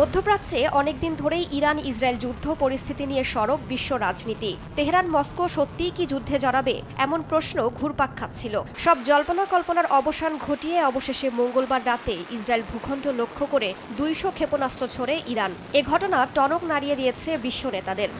মধ্যপ্রাচ্যে অনেকদিন ধরেই ইরান ইসরায়েল যুদ্ধ, পরিস্থিতি নিয়ে সরব বিশ্ব রাজনীতি। তেহরান, মস্কো সত্যিই কি যুদ্ধে জড়াবে? এমন প্রশ্ন ঘুরপাক খাচ্ছিল। সব জল্পনা কল্পনার অবসান ঘটিয়ে অবশেষে মঙ্গলবার রাতে ইসরায়েল ভূখণ্ড লক্ষ্য করে দুইশো ক্ষেপণাস্ত্র ছড়ে ইরান। এ ঘটনা টনক নাড়িয়ে দিয়েছে বিশ্ব নেতাদের।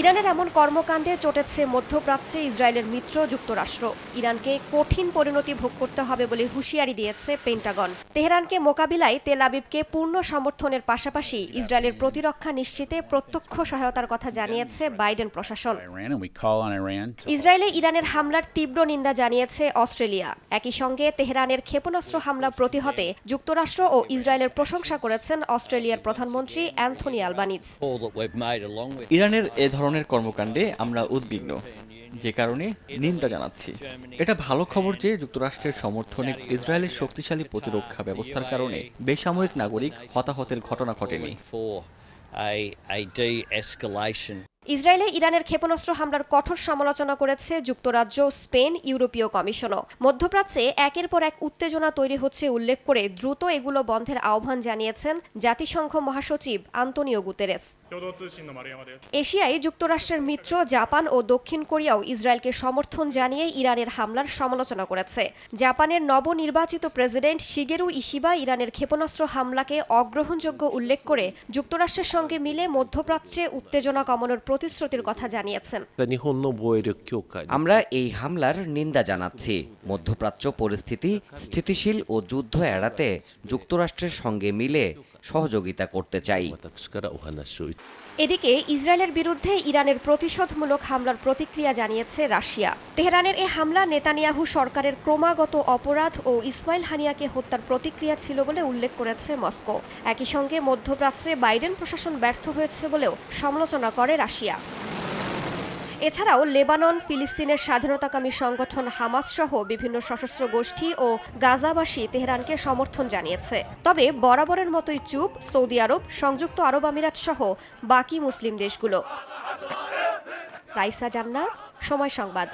ইরানের এমন কর্মকাণ্ডে চটেছে মধ্যপ্রাচ্যে ইসরায়েলের মিত্র যুক্তরাষ্ট্র। ইরানকে কঠিন পরিণতি ভোগ করতে হবে বলে হুঁশিয়ারি দিয়েছে পেন্টাগন। তেহরানকে মোকাবিলায় তেল আবিবকে পূর্ণ সমর্থনের পাশাপাশি ইসরায়েলের প্রতিরক্ষা নিশ্চিতে প্রত্যক্ষ সহায়তার কথা জানিয়েছে বাইডেন প্রশাসন। ইসরায়েলে ইরানের হামলার তীব্র নিন্দা জানিয়েছে অস্ট্রেলিয়া। একই সঙ্গে তেহরানের ক্ষেপণাস্ত্র হামলা প্রতিহতে যুক্তরাষ্ট্র ও ইসরায়েলের প্রশংসা করেছেন অস্ট্রেলিয়ার প্রধানমন্ত্রী অ্যান্থনি with ইরানের এ ধরনের কর্মকাণ্ডে আমরা উদ্বিগ্ন। যে কারণে নিন্দা জানাচ্ছি। এটা ভালো খবর যে যুক্তরাষ্ট্রের সমর্থনে ইসরায়েলের শক্তিশালী প্রতিরক্ষা ব্যবস্থার কারণে বেসামরিক নাগরিক হতাহতের ঘটনা ঘটেনি। ইসরায়েলে ইরানের ক্ষেপণাস্ত্র হামলার কঠোর সমালোচনা করেছে যুক্তরাজ্য, স্পেন, ইউরোপীয় কমিশনও। মধ্যপ্রাচ্যে একের পর এক উত্তেজনা তৈরি হচ্ছে উল্লেখ করে দ্রুত এগুলো বন্ধের আহ্বান জানিয়েছেন জাতিসংঘ মহাসচিব আন্তনিও গুতেরেস। এশিয়ায় যুক্তরাষ্ট্রের মিত্র জাপান ও দক্ষিণ কোরিয়াও ইসরায়েলকে সমর্থন জানিয়ে ইরানের হামলার সমালোচনা করেছে। জাপানের নবনির্বাচিত প্রেসিডেন্ট শিগেরু ইশিবা ইরানের ক্ষেপণাস্ত্র হামলাকে অগ্রহণযোগ্য উল্লেখ করে যুক্তরাষ্ট্রের সঙ্গে মিলে মধ্যপ্রাচ্যে উত্তেজনা কমানোর প্রতিশ্রুতির কথা জানিয়েছেন। আমরা এই হামলার নিন্দা জানাচ্ছি। মধ্যপ্রাচ্য পরিস্থিতি স্থিতিশীল ও যুদ্ধ এড়াতে যুক্তরাষ্ট্রের সঙ্গে মিলে সহযোগিতা করতে চাই। এদিকে ইসরায়েলের বিরুদ্ধে ইরানের প্রতিশোধমূলক হামলার প্রতিক্রিয়া জানিয়েছে রাশিয়া। তেহরানের এ হামলা নেতানিয়াহু সরকারের ক্রমাগত অপরাধ ও ইসমাইল হানিয়াকে হত্যার প্রতিক্রিয়া ছিল বলে উল্লেখ করেছে মস্কো। একই সঙ্গে মধ্যপ্রাচ্যে বাইডেন প্রশাসন ব্যর্থ হয়েছে বলেও সমালোচনা করে রাশিয়া। এছাড়াও লেবানন, ফিলিস্তিনের স্বাধীনতাকামী সংগঠন হামাস সহ বিভিন্ন সশস্ত্র গোষ্ঠী ও গাজাবাসী তেহরানকে সমর্থন জানিয়েছে। তবে বরাবরের মতোই চুপ, সৌদি আরব, সংযুক্ত আরব আমিরাত সহ বাকি মুসলিম দেশগুলো। রাইসা জান্না সময় সংবাদ।